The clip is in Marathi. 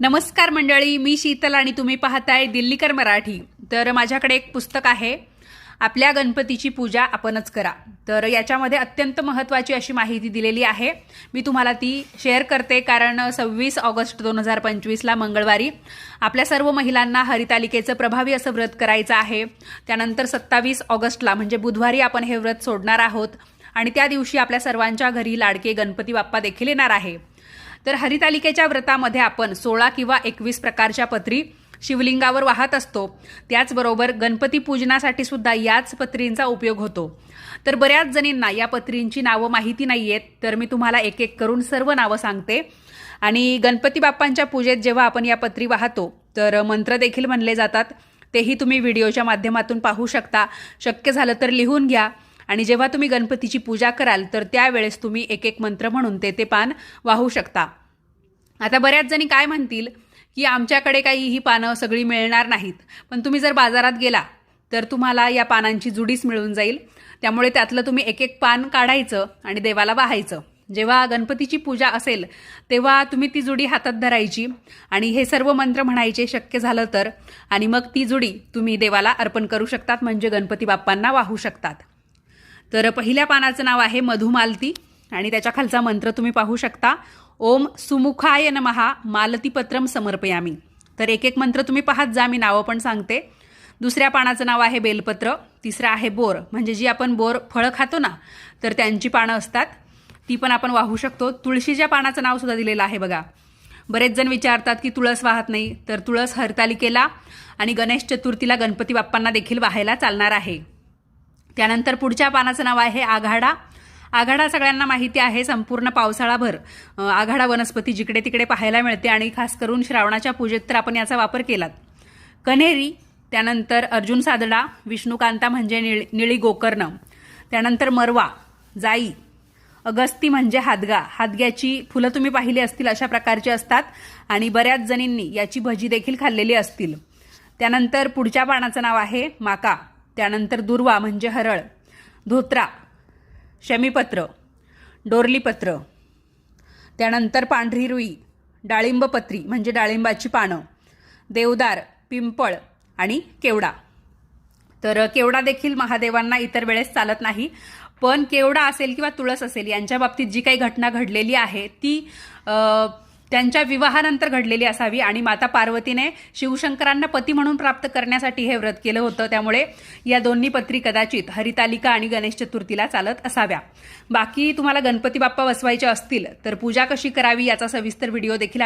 नमस्कार मंडळी मी शीतल आणि तुम्ही पाहताय दिल्लीकर मराठी. तर माझ्याकडे एक पुस्तक आहे आपल्या गणपतीची पूजा आपणच करा. तर याच्यामध्ये अत्यंत महत्त्वाची अशी माहिती दिलेली आहे. मी तुम्हाला ती शेअर करते कारण सव्वीस ऑगस्ट दोन हजार पंचवीसला मंगळवारी आपल्या सर्व महिलांना हरितालिकेचं प्रभावी असं व्रत करायचं आहे. त्यानंतर सत्तावीस ऑगस्टला म्हणजे बुधवारी आपण हे व्रत सोडणार आहोत. आणि त्या दिवशी आपल्या सर्वांच्या घरी लाडके गणपती बाप्पा देखील येणार आहे. तर हरितालिकेच्या व्रतामध्ये आपण सोळा किंवा एकवीस प्रकारच्या पत्री शिवलिंगावर वाहत असतो. त्याचबरोबर गणपती पूजनासाठी सुद्धा याच पत्रींचा उपयोग होतो. तर बऱ्याच जणींना या पत्रींची नावं माहिती नाही आहेत तर मी तुम्हाला एक एक करून सर्व नावं सांगते. आणि गणपती बाप्पांच्या पूजेत जेव्हा आपण या पत्री वाहतो तर मंत्र देखील म्हणले जातात. तेही तुम्ही व्हिडिओच्या माध्यमातून पाहू शकता. शक्य झालं तर लिहून घ्या. आणि जेव्हा तुम्ही गणपतीची पूजा कराल तर त्यावेळेस तुम्ही एक एक मंत्र म्हणून ते ते पान वाहू शकता. आता बऱ्याच जणी काय म्हणतील की आमच्याकडे काही ही पानं सगळी मिळणार नाहीत. पण तुम्ही जर बाजारात गेला तर तुम्हाला या पानांची जुडीच मिळून जाईल. त्यामुळे त्यातलं तुम्ही एक एक पान काढायचं आणि देवाला वाहायचं. जेव्हा गणपतीची पूजा असेल तेव्हा तुम्ही ती जुडी हातात धरायची आणि हे सर्व मंत्र म्हणायचे शक्य झालं तर आणि मग ती जुडी तुम्ही देवाला अर्पण करू शकतात म्हणजे गणपती बाप्पांना वाहू शकतात. तर पहिल्या पानाचं नाव आहे मधुमालती आणि त्याच्या खालचा मंत्र तुम्ही पाहू शकता. ओम सुमुखाय नमहा मालतीपत्रम समर्पयामी. तर एक एक मंत्र तुम्ही पाहत जा मी नावं पण सांगते. दुसऱ्या पानाचं नाव आहे बेलपत्र तिसरं आहे बोर. म्हणजे जी आपण बोर फळं खातो ना तर त्यांची पानं असतात. ती पण आपण वाहू शकतो. तुळशीच्या पानाचं नावसुद्धा दिलेलं आहे बघा. बरेच जण विचारतात की तुळस वाहत नाही तर तुळस हरतालिकेला आणि गणेश चतुर्थीला गणपती बाप्पांना देखील वाहायला चालणार आहे. त्यानंतर पुढच्या पानाचं नाव आहे आघाडा. आघाडा सगळ्यांना माहिती आहे संपूर्ण पावसाळाभर. आघाडा वनस्पती जिकडे तिकडे पाहायला मिळते आणि खास करून श्रावणाच्या पूजेत तर आपण याचा वापर केलात. कन्हेरी त्यानंतर अर्जुन सादडा विष्णुकांता म्हणजे निळ निळी गोकर्ण. त्यानंतर मरवा जाई. अगस्ती म्हणजे हादगा. हादग्याची फुलं तुम्ही पाहिली असतील अशा प्रकारची असतात आणि बऱ्याच जणींनी याची भजी देखील खाल्लेली असतील. त्यानंतर पुढच्या पानाचं नाव आहे माका. त्यानंतर दुर्वा म्हणजे हरळ धोत्रा शमीपत्र डोरलीपत्र. त्यानंतर पांढरी रुई डाळिंबपत्री म्हणजे डाळिंबाची पानं देवदार पिंपळ आणि केवडा. तर केवडा देखील महादेवांना इतर वेळेस चालत नाही पण केवडा असेल किंवा तुळस असेल यांच्या बाबतीत जी काही घटना घडलेली आहे ती त्यांच्या विवाहानंतर घडलेली असावी आणि माता पार्वतीने शिवशंकरांना पती म्हणून प्राप्त करण्यासाठी हे व्रत केलं होतं. त्यामुळे या दोन्ही पत्री कदाचित हरितालिका आणि गणेश चतुर्थीला चालत असाव्या. बाकी तुम्हाला गणपती बाप्पा बसवायचे असतील तर पूजा कशी करावी याचा सविस्तर व्हिडिओ देखील